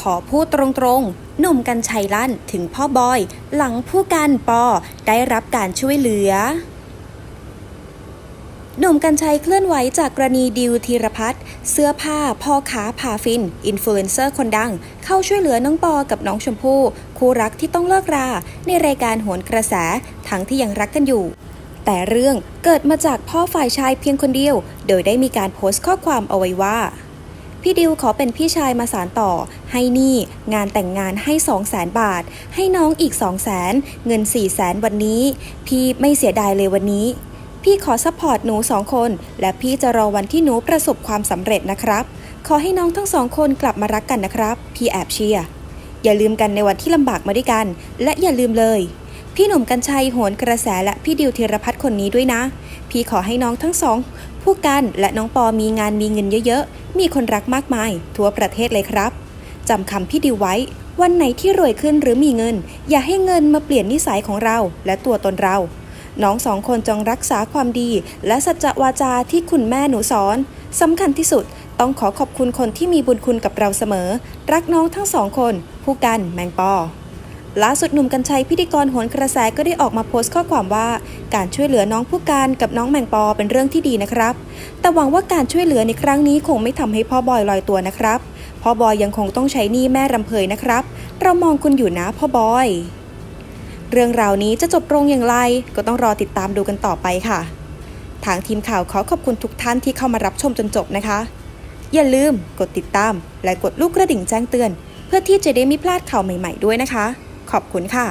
ขอพูดตรงๆ หนุ่มกัญชัยลั่นถึงพ่อบอย หลังผู้การปอได้รับการช่วยเหลือ หนุ่มกัญชัยเคลื่อนไหวจากกรณีดิวธีรพัฒน์เสื้อผ้าพ่อค้าพาฟิน อินฟลูเอนเซอร์คนดัง เข้าช่วยเหลือน้องปอกับน้องชมพู่ คู่รักที่ต้องเลิกรา ในรายการโหนกระแสทั้งที่ยังรักกันอยู่แต่เรื่องเกิดมาจากพ่อฝ่ายชายเพียงคนเดียว โดยได้มีการโพสต์ข้อความเอาไว้ว่า พี่ดิวขอเป็นพี่ชายมาสารต่อ ให้นี่งานแต่งงานให้ 2 0 0แสนบาท ให้น้องอีก 2 0 0แสนเงิน 4 0 0แสนวันนี้ พี่ไม่เสียดายเลยวันนี้ พี่ขอซัพพอร์ตหนูสองคน และพี่จะรอวันที่หนูประสบความสำเร็จนะครับ ขอให้น้องทั้งสองคนกลับมารักกันนะครับ พี่แอบเชียร์อย่าลืมกันในวันที่ลำบากมาด้วยกัน และอย่าลืมเลย พี่หนุ่มกัญชัยโหนกระแสและพี่ดิวธีรพัฒน์คนนี้ด้วยนะ พี่ขอให้น้องทั้งสอง ผู้กันและน้องปอมีงานมีเงินเยอะๆ มีคนรักมากมาย ทั่วประเทศเลยครับจำคำพี่ดิวไว้ วันไหนที่รวยขึ้นหรือมีเงิน อย่าให้เงินมาเปลี่ยนนิสัยของเราและตัวตนเรา น้องสองคนจงรักษาความดี และสัจจวาจาที่คุณแม่หนูสอนสำคัญที่สุดต้องขอขอบคุณคนที่มีบุญคุณกับเราเสมอ รักน้องทั้งสองคน ผู้กันแมงปอ ล่าสุดหนุ่มกัญชัยพิธีกรโหนกระแสก็ได้ออกมาโพสต์ข้อความว่า การช่วยเหลือน้องผู้การกับน้องแมงปอเป็นเรื่องที่ดีนะครับ แต่หวังว่าการช่วยเหลือในครั้งนี้คงไม่ทำให้พ่อบอยลอยตัวนะครับพ่อบอยยังคงต้องใช้หนี้แม่รำเพยนะครับ เรามองคุณอยู่นะพ่อบอย เรื่องราวนี้จะจบลงอย่างไรก็ต้องรอติดตามดูกันต่อไปค่ะ ทางทีมข่าวขอขอบคุณทุกท่านที่เข้ามารับชมจนจบนะคะ อย่าลืมกดติดตาม และกดลูกกระดิ่งแจ้งเตือน เพื่อที่จะได้ไม่พลาดข่าวใหม่ ๆ ด้วยนะคะ ขอบคุณค่ะ